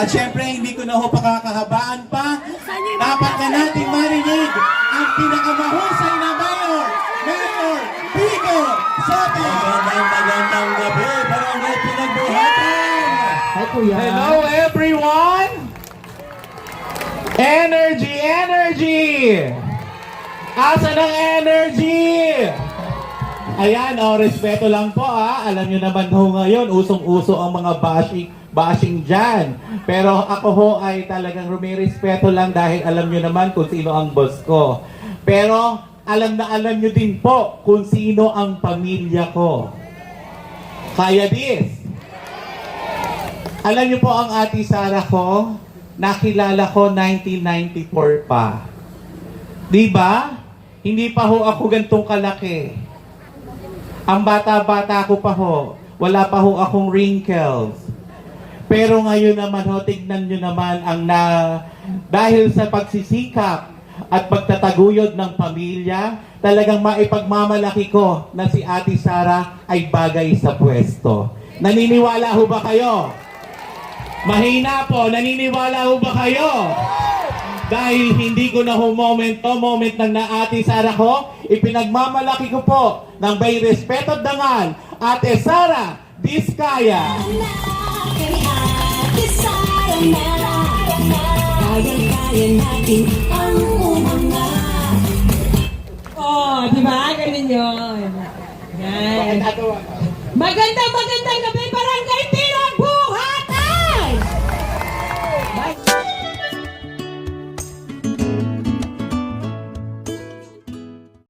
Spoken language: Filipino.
At syempre, hindi ko na ho pakakahabaan pa. Dapat na natin marinig ang pinakamahusay na mayor, Mayor Pico Soto. Magandang magandang gabi, barangay pinagbuhatan! Hello everyone! Energy, energy! Asa ng energy? Ayan, oh, respeto lang po ah. Alam nyo naman ho ngayon, usong-uso ang mga bashing, bashing dyan. Pero ako ho ay talagang rumirespeto lang dahil alam nyo naman kung sino ang boss ko. Pero alam na alam nyo din po kung sino ang pamilya ko. Kaya this. Alam niyo po ang ate Sara ko, nakilala ko 1994 pa. Di ba? Hindi pa ho ako gantong kalaki. Ang bata-bata ko pa ho, wala pa ho akong wrinkles. Pero ngayon naman ho, tignan nyo naman ang na, dahil sa pagsisikap at pagtataguyod ng pamilya, talagang maipagmamalaki ko na si Ate Sara ay bagay sa pwesto. Naniniwala ho ba kayo? Mahina po, naniniwala ho ba kayo? Dahil hindi ko na ho moment to, moment ng naati Sara ko, ipinagmamalaki ko po ng may respeto dangal, Ate Sara Diskaya. Kay Ate Sara na Kaya-kaya natin ang umangat Oh, di ba? Ganun yun. Yan. Magandang magandang gabi, Barangay P!